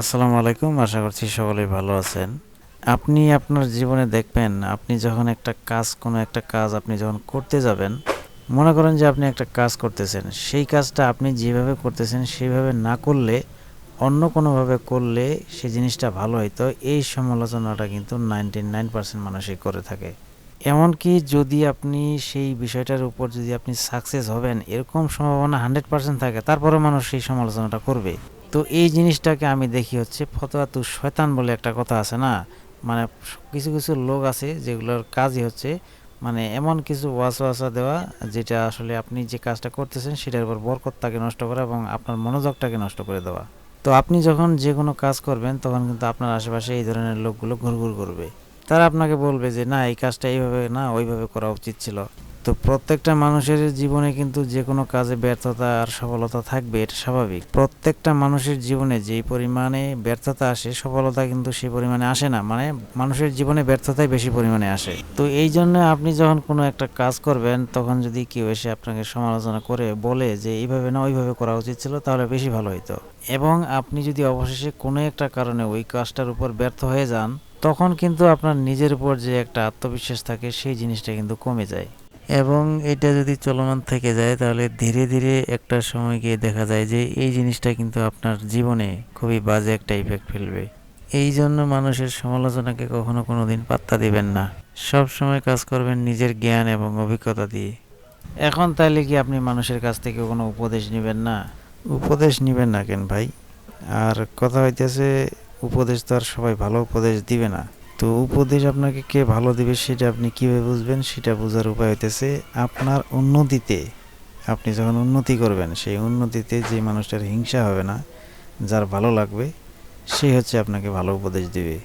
আসসালামু আলাইকুম, আশা করছি সকলেই ভালো আছেন। আপনি আপনার জীবনে দেখবেন, আপনি যখন একটা কাজ, কোনো একটা কাজ আপনি যখন করতে যাবেন, মনে করেন যে আপনি একটা কাজ করতেছেন। সেই কাজটা আপনি যেভাবে করতেছেন সেইভাবে না করলে, অন্য কোনোভাবে করলে সে জিনিসটা ভালো হইতো এই সমালোচনাটা কিন্তু নাইনটি নাইন পার্সেন্ট মানুষই করে থাকে। এমনকি যদি আপনি সেই বিষয়টার উপর যদি আপনি সাকসেস হবেন, এরকম সম্ভাবনা হান্ড্রেড পার্সেন্ট থাকে তারপরে মানুষ সেই সমালোচনাটা করবে। তো এই জিনিসটাকে আমি দেখি হচ্ছে ফতোয়া তু শয়তান বলে একটা কথা আছে না? মানে কিছু কিছু লোক আছে যেগুলোর কাজই হচ্ছে মানে এমন কিছু ওয়াসওয়াসা দেওয়া যেটা আসলে আপনি যে কাজটা করতেছেন সেটার উপর বরকতটাকে নষ্ট করা এবং আপনার মনোযোগটাকে নষ্ট করে দেওয়া। তো আপনি যখন যে কোনো কাজ করবেন তখন কিন্তু আপনার আশেপাশে এই ধরনের লোকগুলো ঘুরঘুর করবে। তারা আপনাকে বলবে যে, না, এই কাজটা এইভাবে না, ওইভাবে করা উচিত ছিল। তো প্রত্যেকটা মানুষের জীবনে কিন্তু যে কোনো কাজে ব্যর্থতা আর সফলতা থাকবে, এটা স্বাভাবিক। প্রত্যেকটা মানুষের জীবনে যেই পরিমাণে ব্যর্থতা আসে, সফলতা কিন্তু সেই পরিমাণে আসে না। মানে মানুষের জীবনে ব্যর্থতাই বেশি পরিমাণে আসে। তো এই জন্য আপনি যখন কোনো একটা কাজ করবেন, তখন যদি কেউ এসে আপনাকে সমালোচনা করে, বলে যে এইভাবে না, ওইভাবে করা উচিত ছিল, তাহলে বেশি ভালো হতো এবং আপনি যদি অবশেষে কোনো একটা কারণে ওই কাজটার উপর ব্যর্থ হয়ে যান, তখন কিন্তু আপনার নিজের উপর যে একটা আত্মবিশ্বাস থাকে, সেই জিনিসটা কিন্তু কমে যায়। এবং এটা যদি চলমান থেকে যায়, তাহলে ধীরে ধীরে একটা সময় গিয়ে দেখা যায় যে এই জিনিসটা কিন্তু আপনার জীবনে খুবই বাজে একটা ইফেক্ট ফেলবে। এই জন্য মানুষের সমালোচনাকে কখনো কোনো দিন পাত্তা দিবেন না। সব সময় কাজ করবেন নিজের জ্ঞান এবং অভিজ্ঞতা দিয়ে। এখন তাইলে কি আপনি মানুষের কাছ থেকে কোনো উপদেশ নেবেন না? উপদেশ নেবেন না কেন ভাই? আর কথা হইতেছে, উপদেশ তো আর সবাই ভালো উপদেশ দিবে না। তো উপদেশ আপনাকে কে ভালো দেবে সেটা আপনি কীভাবে বুঝবেন সেটা বোঝার উপায় হইতেছে আপনার উন্নতিতে আপনি যখন উন্নতি করবেন, সেই উন্নতিতে যে মানুষটার হিংসা হবে না, যার ভালো লাগবে, সে হচ্ছে আপনাকে ভালো উপদেশ দিবে।